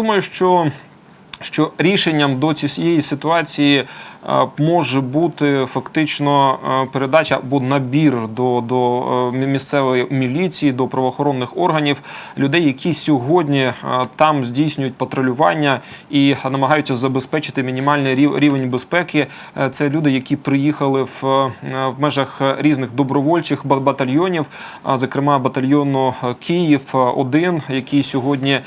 думаю, що. Що рішенням до цієї ситуації е, може бути фактично е, передача або набір до, до е, місцевої міліції, до правоохоронних органів людей, які сьогодні там здійснюють патрулювання і намагаються забезпечити мінімальний рівень безпеки. Це люди, які приїхали в, в межах різних добровольчих ба- батальйонів, зокрема батальйону Київ 1 який сьогодні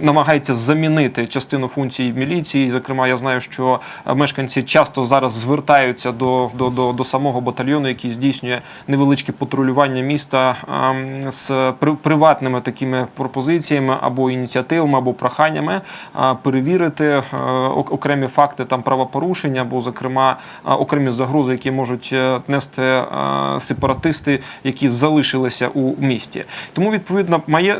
намагається замінити частину функцій міліції. Зокрема, я знаю, що е, мешканці часто зараз звертаються до, до, до, до самого батальйону, який здійснює невеличке патрулювання міста ем, з приватними такими пропозиціями або ініціативами, або проханнями е, перевірити е, ок- окремі факти там правопорушення, або зокрема окремі загрози, які можуть нести сепаратисти, які залишилися у місті. Тому відповідно моє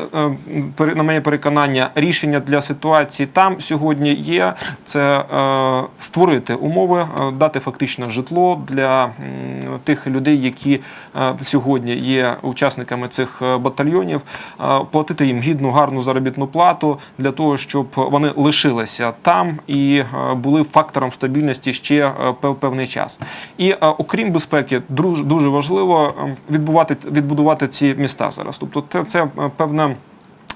на моє переконання рішення для ситуації там сьогодні є це е, створити умови, е, дати фактично житло для тих людей, які е, сьогодні є учасниками цих батальйонів, платити їм гідну гарну заробітну плату для того, щоб вони лишилися там і були фактором стабільності ще певний час. І окрім безпеки, дуже важливо відбувати відбудувати ці міста зараз. Тобто, це, це певна.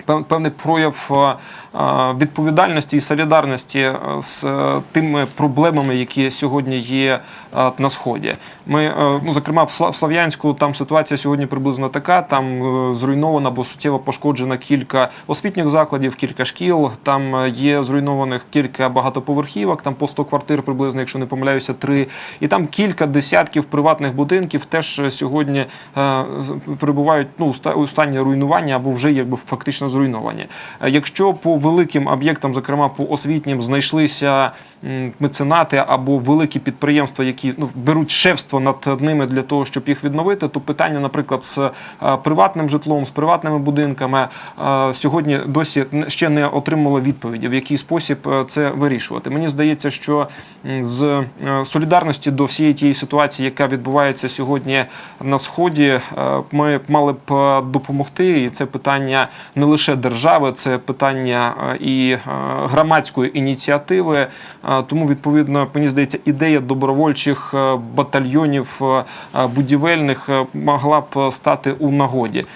Пев- Певний прояв е, е, відповідальності і солідарності е, з тими проблемами, які сьогодні є на сході. Ми, ну зокрема, в Слов'янську там ситуація сьогодні приблизно така. Там зруйнована або суттєво пошкоджена кілька освітніх закладів, кілька шкіл. Там є зруйнованих кілька багатоповерхівок, там по 100 квартир приблизно, якщо не помиляюся, три. І там кілька десятків приватних будинків теж сьогодні перебувають ну, у стані руйнування або вже якби фактично зруйновані. Е, Якщо по великим об'єктам, зокрема по освітнім, знайшлися меценати або великі підприємства, які ну, беруть шефство над ними для того, щоб їх відновити, то питання, наприклад, з е, приватним житлом, з приватними будинками е, сьогодні досі ще не отримало відповіді, в який спосіб це вирішувати. Мені здається, що з солідарності до всієї тієї ситуації, яка відбувається сьогодні на сході, ми мали б допомогти, і це питання не лише держави, це питання е, і е, громадської ініціативи. Е, Тому відповідно мені здається, ідея добровольчих батальйонів будівельних могла б стати у нагоді.